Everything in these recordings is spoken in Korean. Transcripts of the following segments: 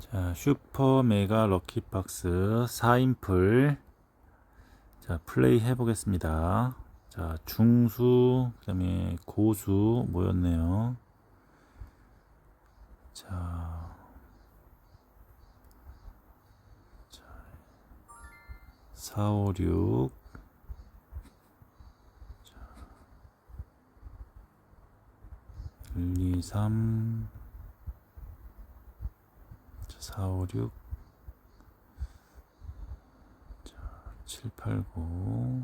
자, 슈퍼 메가 럭키박스 4인풀. 자, 플레이 해보겠습니다. 자, 중수, 그 다음에 고수 모였네요. 자, 자, 4, 5, 6. 자, 1, 2, 3. 4, 5, 6 자, 7, 8, 9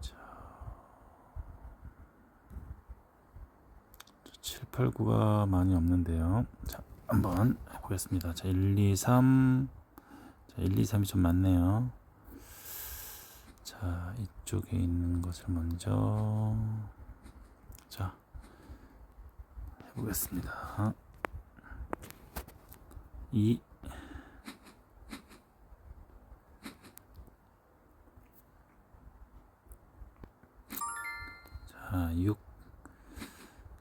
자, 7, 8, 9가 많이 없는데요. 자, 한번 해보겠습니다. 자, 1, 2, 3 자, 1, 2, 3이 좀 많네요. 자, 이쪽에 있는 것을 먼저. 자, 해보겠습니다. 2 자, 6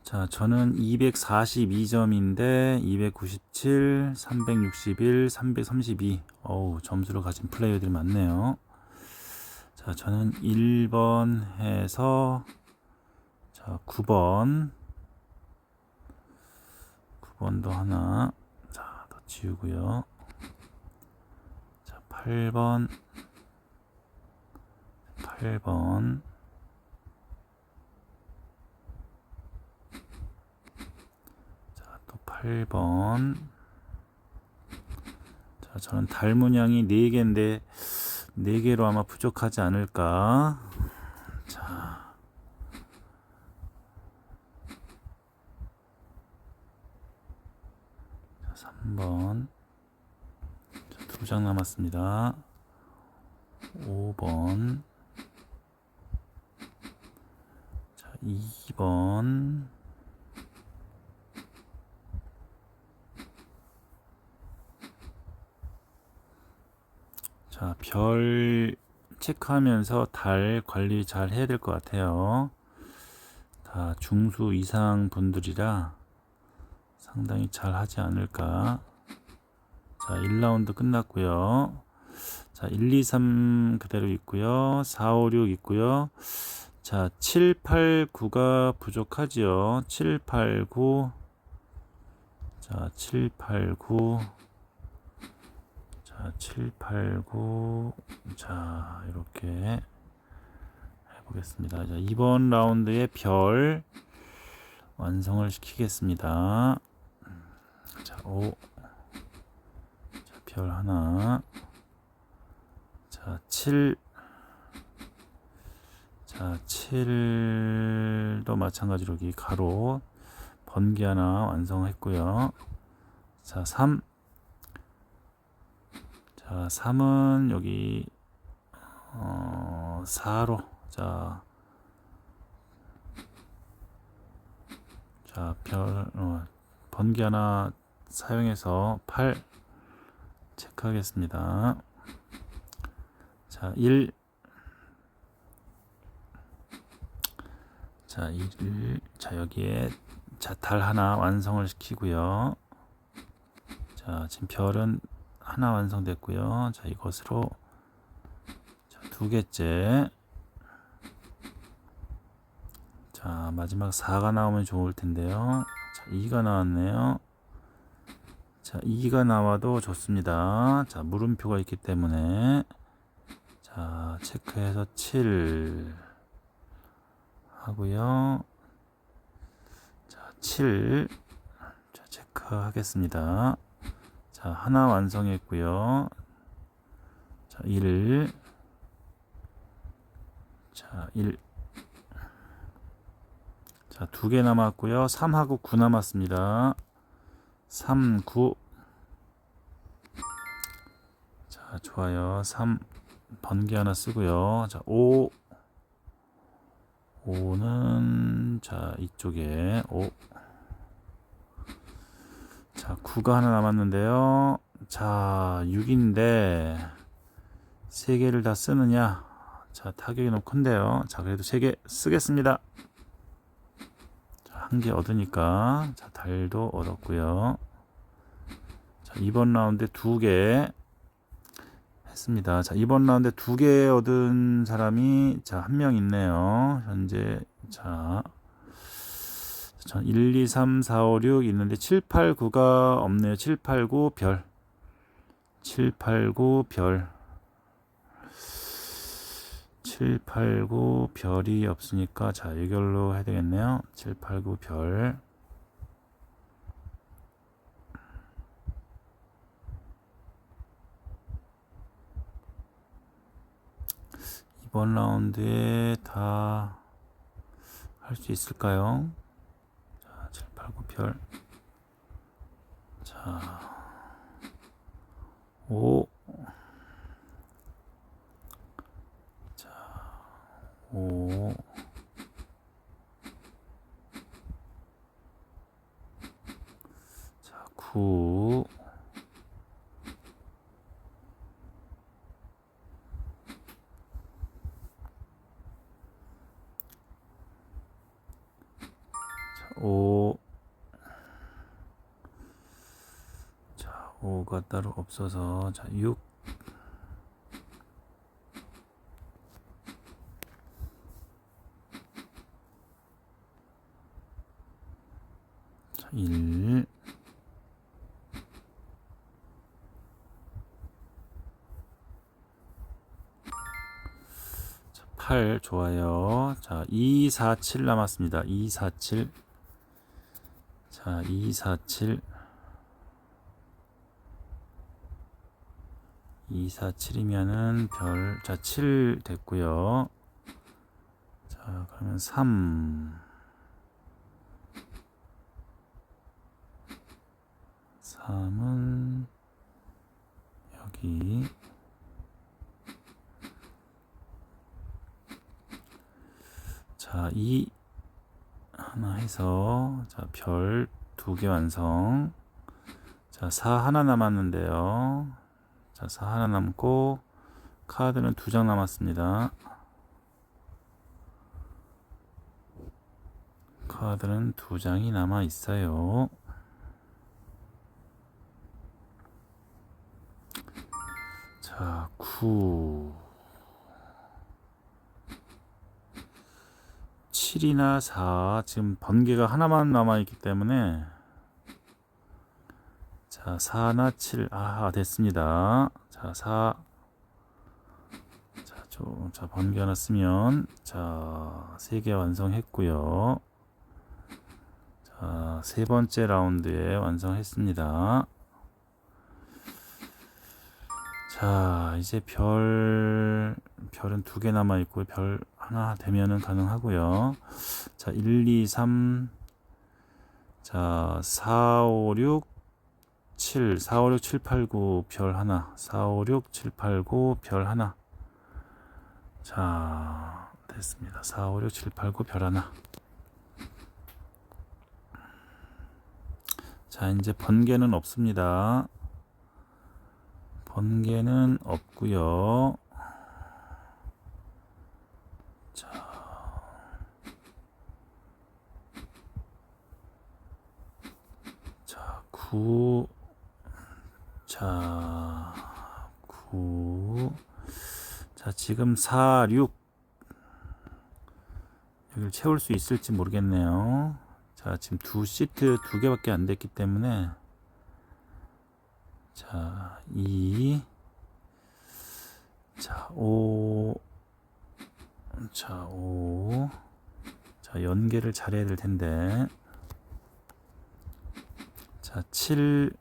자, 저는 242점인데 297, 361, 332 어우, 점수를 가진 플레이어들이 많네요. 자, 저는 1번 해서 자, 9번 9번도 하나. 자, 더 지우고요. 자, 8번. 8번. 자, 또 8번. 자, 저는 달 문양이 4개인데 4개로 아마 부족하지 않을까. 자, 자 3번 두 장 남았습니다. 5번. 자 2번. 자, 별 체크하면서 달 관리 잘 해야 될 것 같아요. 다 중수 이상 분들이라 상당히 잘 하지 않을까. 자, 1라운드 끝났고요. 자, 1, 2, 3 그대로 있고요. 4, 5, 6 있고요. 자, 7, 8, 9가 부족하지요. 7, 8, 9. 자, 7, 8, 9. 자, 7, 8, 9. 자, 이렇게 해보겠습니다. 자, 이번 라운드의 별 완성을 시키겠습니다. 자, 5. 자, 별 하나. 자, 7. 자, 7도 마찬가지로 여기 가로 번개 하나 완성했고요. 자, 3. 자, 3은 여기 어, 4로 자, 자, 별 어, 번개 하나 사용해서 8 체크하겠습니다. 자, 1 자, 1 자, 여기에 자, 달 하나 완성을 시키고요. 자, 지금 별은 하나 완성됐고요. 자, 이것으로 자, 두 개째. 자, 마지막 4가 나오면 좋을 텐데요. 자, 2가 나왔네요. 자, 2가 나와도 좋습니다. 자, 물음표가 있기 때문에 자, 체크해서 7 하고요. 자, 7 자, 체크하겠습니다. 자, 하나 완성했고요. 자, 1 자, 1 자, 두 개 남았고요. 3하고 9 남았습니다. 3, 9 자, 좋아요. 3 번개 하나 쓰고요. 자, 5 5는 자, 이쪽에 5 자, 9가 하나 남았는데요. 자, 6인데 세 개를 다 쓰느냐? 자, 타격이 너무 큰데요. 자, 그래도 세개 쓰겠습니다. 자, 한개 얻으니까 자 달도 얻었고요. 자 이번 라운드에 두개 했습니다. 자 이번 라운드에 두개 얻은 사람이 자 한 명 있네요. 현재 자전 1, 2, 3, 4, 5, 6 있는데 7, 8, 9가 없네요. 7, 8, 9 별. 7, 8, 9 별. 7, 8, 9 별이 없으니까 자 이걸로 해야 되겠네요. 7, 8, 9 별. 이번 라운드에 다 할 수 있을까요? 자, 7, 8, 9 별. 자, 5. 자, 5. 자, 9. 자, 5. 자, 5가 따로 없어서 자, 6. 자, 1. 자, 8 좋아요. 자, 2, 4, 7 남았습니다. 2, 4, 7. 자, 2, 4, 7. 2, 4, 7이면은 별, 자, 7 됐고요. 자, 그러면 3. 3은 여기. 자, 2 하나 해서 자, 별 두 개 완성. 자, 4 하나 남았는데요. 자, 4 하나 남고 카드는 두 장 남았습니다. 카드는 두 장이 남아 있어요. 자, 9. 7이나 4 지금 번개가 하나만 남아 있기 때문에 자 4나 7 아 됐습니다. 자 4 자, 저, 자 번개 하나 쓰면 자 3개 완성했고요. 자 세 번째 라운드에 완성했습니다. 자 이제 별 별은 두 개 남아 있고 별 하나 되면은 가능하고요. 자 1, 2, 3 자 4, 5, 6 7 4, 5, 6, 7, 8, 9 별 하나. 4, 5, 6, 7, 8, 9 별 하나. 자 됐습니다. 4, 5, 6, 7, 8, 9 별 하나. 자 이제 번개는 없습니다. 번개는 없고요. 자, 자, 9, 자, 9, 자, 지금 4, 6, 여기를 채울 수 있을지 모르겠네요. 자, 지금 두 시트 두 개밖에 안 됐기 때문에 자, 2. 자, 5. 자, 5. 자, 연계를 잘해야 될 텐데. 자, 7.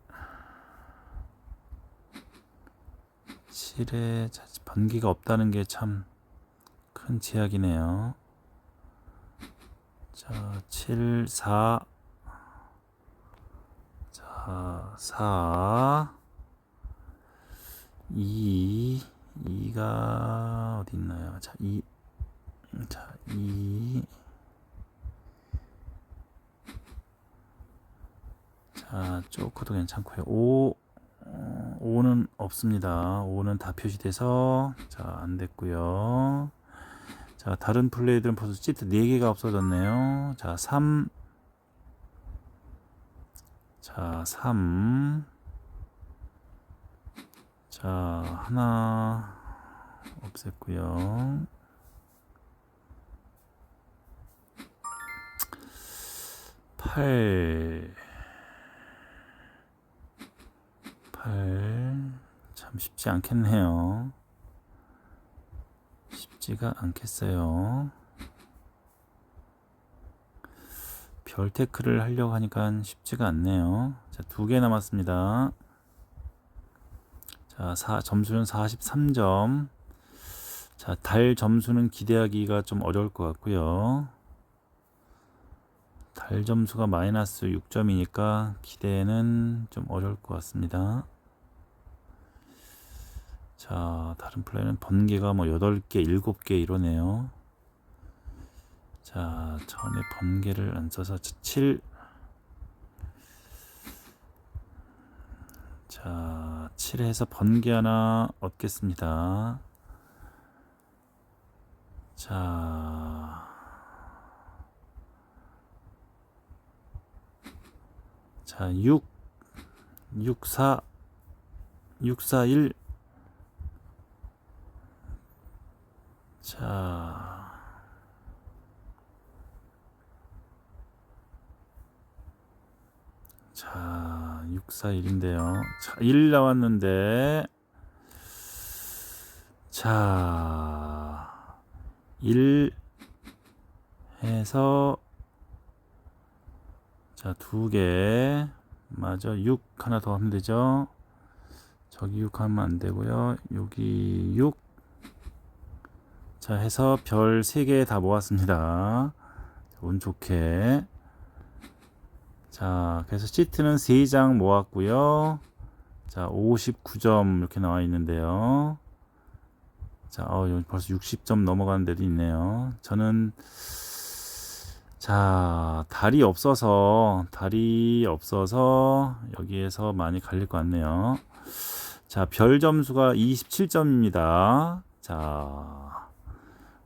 7에 자, 번기가 없다는 게 참 큰 제약이네요. 자, 7, 4. 자, 4. 2, 2가 어디 있나요? 자, 2, 자, 2, 자, 쪼크도 괜찮고요. 5, 어, 5는 없습니다. 5는 다 표시돼서 자, 안 됐고요. 자, 다른 플레이들은 벌써 시트 4개가 없어졌네요. 자, 3, 자, 3. 자, 하나 없앴고요. 팔, 팔, 참 쉽지 않겠네요. 쉽지가 않겠어요. 별 테크를 하려고 하니까 쉽지가 않네요. 자, 두 개 남았습니다. 자, 사, 점수는 43점. 자, 달 점수는 기대하기가 좀 어려울 것 같고요. 달 점수가 마이너스 6점이니까 기대는 좀 어려울 것 같습니다. 자, 다른 플레이는 번개가 뭐 8개, 7개 이러네요. 자, 전에 번개를 안 써서 7. 자, 7에서 번개 하나 얻겠습니다. 자, 자, 6, 6, 4, 6, 4, 1. 자, 자, 641인데요. 자, 1 나왔는데, 자, 1 해서, 자, 두 개, 맞아, 6 하나 더 하면 되죠. 저기 6 하면 안 되고요. 여기 6. 자, 해서 별 3개 다 모았습니다. 운 좋게. 자, 그래서 시트는 3장 모았고요. 자, 59점 이렇게 나와 있는데요. 자, 어, 벌써 60점 넘어가는 데도 있네요. 저는 자, 달이 없어서 달이 없어서 여기에서 많이 갈릴 것 같네요. 자, 별 점수가 27점입니다. 자,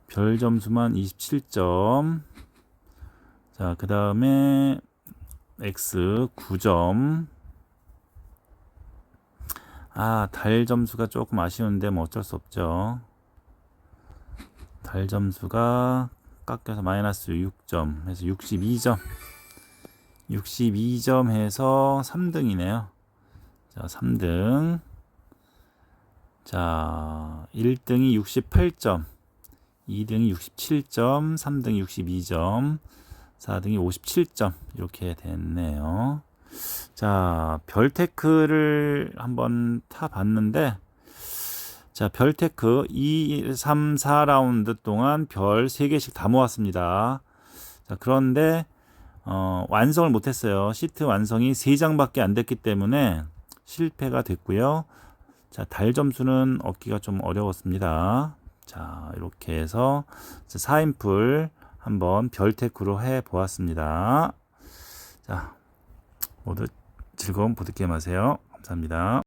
별 점수만 27점. 자, 그 다음에 X 9점. 아, 달 점수가 조금 아쉬운데 뭐 어쩔 수 없죠. 달 점수가 깎여서 마이너스 6점 해서 62점. 62점 해서 3등이네요. 자, 3등. 자, 1등이 68점. 2등이 67점, 3등이 62점, 4등이 57점 이렇게 됐네요. 자, 별테크를 한번 타 봤는데 자, 별테크 2, 3, 4라운드 동안 별 3개씩 다 모았습니다. 자, 그런데 어, 완성을 못 했어요. 시트 완성이 3장밖에 안 됐기 때문에 실패가 됐고요. 자, 달 점수는 얻기가 좀 어려웠습니다. 자, 이렇게 해서 4인풀 한번 별테크로 해 보았습니다. 자, 모두 즐거운 보드게임 하세요. 감사합니다.